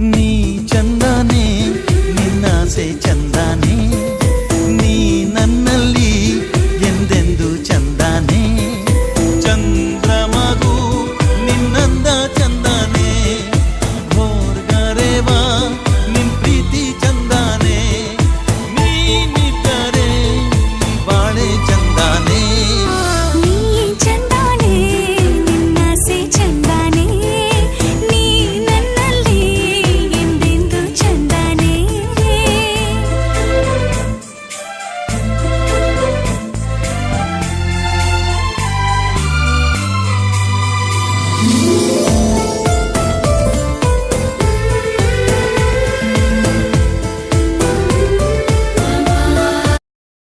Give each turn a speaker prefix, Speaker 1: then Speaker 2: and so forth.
Speaker 1: నీ చందానే నిన్నాసే చందానే.